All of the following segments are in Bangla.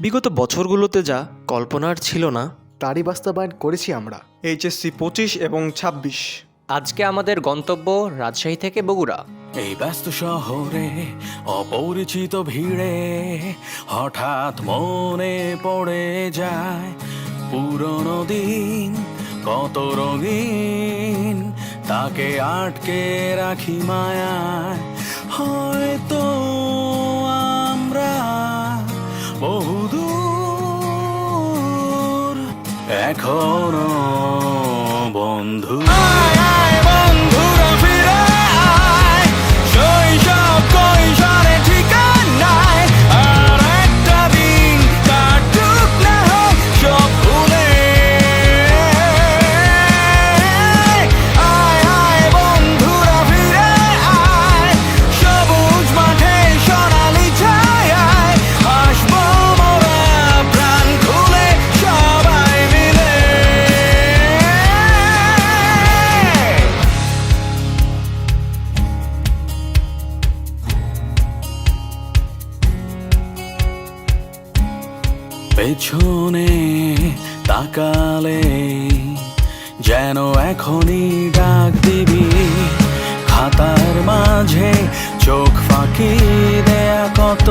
বিগত বছরগুলোতে যা কল্পনার ছিল না তারই বাস্তবায়ন করেছি আমরা। এইচএসসি পঁচিশ এবং ছাব্বিশ। আজকে আমাদের গন্তব্য রাজশাহী থেকে বগুড়া। এই ব্যস্ত শহরে অপরিচিত ভিড়ে হঠাৎ মনে পড়ে যায় পুরনো দিন কত রঙিন তাকে আটকে রাখি মায়ায়। হয়তো এখনও বন্ধু। পেছনে তাকালে যেন এখনই ডাক দিবি। খাতার মাঝে চোখ ফাঁকি দেয়া কত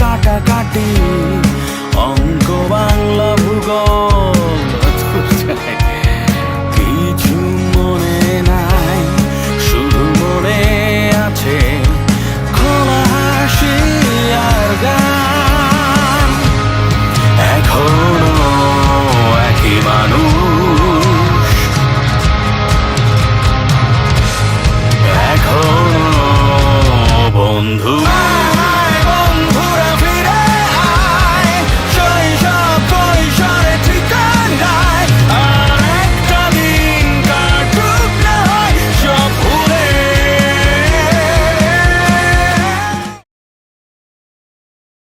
কাটা কাটি অঙ্ক বাংলা ভূগোল